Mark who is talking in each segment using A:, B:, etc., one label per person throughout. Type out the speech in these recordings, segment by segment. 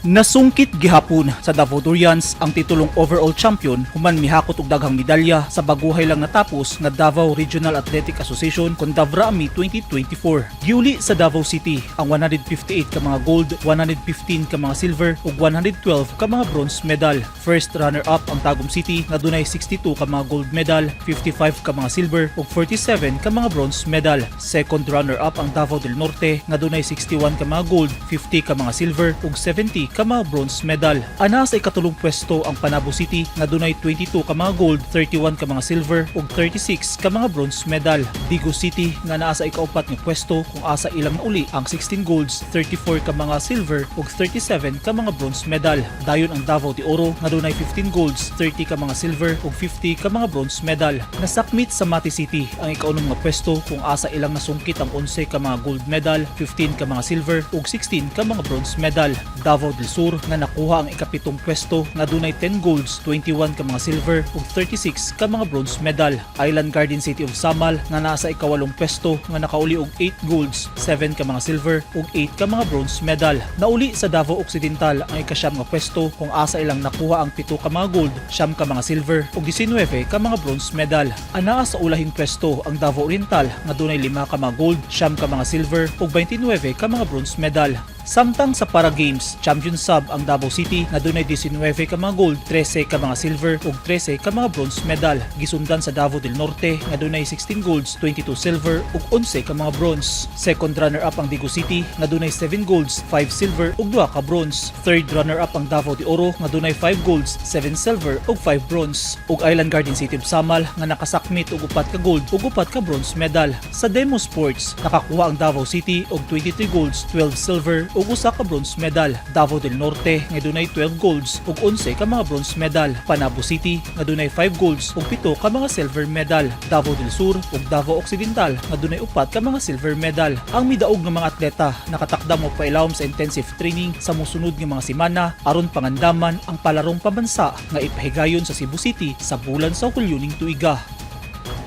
A: Nasungkit gihapon sa Davao Durians ang titulong overall champion human mihakot og daghang medalya sa baguhay lang natapos nga Davao Regional Athletic Association kon Davrami 2024. Giuli sa Davao City ang 158 ka mga gold, 115 ka mga silver ug 112 ka mga bronze medal. First runner-up ang Tagum City nga dunay 62 ka mga gold medal, 55 ka mga silver ug 47 ka mga bronze medal. Second runner-up ang Davao del Norte nga dunay 61 ka mga gold, 50 ka mga silver ug 70 ka bronze medal. Ana sa ikatulong pwesto ang Panabo City nga dunay 22 ka mga gold, 31 ka mga silver ug 36 ka mga bronze medal. Digo City nga naa sa ikaupat nga pwesto kung asa ilang nauli ang 16 golds, 34 ka mga silver ug 37 ka mga bronze medal. Dayon ang Davao de Oro nga dunay 15 golds, 30 ka mga silver ug 50 ka mga bronze medal. Nasakmit sa Mati City ang ikaunom nga pwesto kung asa ilang nasungkit ang 11 ka mga gold medal, 15 ka mga silver ug 16 ka mga bronze medal. Davao del Sur nga nakuha ang ikapitong pwesto nga dunay 10 golds, 21 ka mga silver ug 36 ka mga bronze medal. Island Garden City of Samal nga nasa ikawalong pwesto nga nakauli og 8 golds, 7 ka mga silver ug 8 ka mga bronze medal. Nauli sa Davao Occidental ang ikasyam nga pwesto kung asa ilang nakuha ang pito ka mga gold, siyam ka mga silver ug 19 ka mga bronze medal. Anaa sa ulahing pwesto ang Davao Oriental nga dunay 5 ka mga gold, siyam ka mga silver ug 29 ka mga bronze medal. Samtang sa Para Games, champion sub ang Davao City nga dunay 19 ka mga gold, 13 ka mga silver ug 13 ka mga bronze medal. Gisundan sa Davao del Norte nga dunay 16 golds, 22 silver ug 11 ka mga bronze. Second runner up ang Digo City nga dunay 7 golds, 5 silver ug 2 ka bronze. Third runner up ang Davao de Oro nga dunay 5 golds, 7 silver ug 5 bronze. Ug Island Garden City of Samal nga nakasakmit og upat ka gold ug upat ka bronze medal. Sa Demo Sports, nakakuha ang Davao City og 23 golds, 12 silver ug usa ka bronze medal. Davao del Norte nga dunay 12 golds ug 11 ka mga bronze medal. Panabo City nga dunay 5 golds ug 7 ka mga silver medal. Davao del Sur ug Davao Occidental nga dunay upat ka mga silver medal. Ang midaog nga mga atleta nakatakda mo pailawom sa intensive training sa musunod nga mga semana aron pangandaman ang palarong pambansa nga ipahigayon sa Cebu City sa bulan sa Hulyo ning tuiga.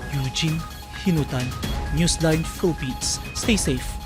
A: Eugene Hinutan, Newsline Philippines. Stay safe.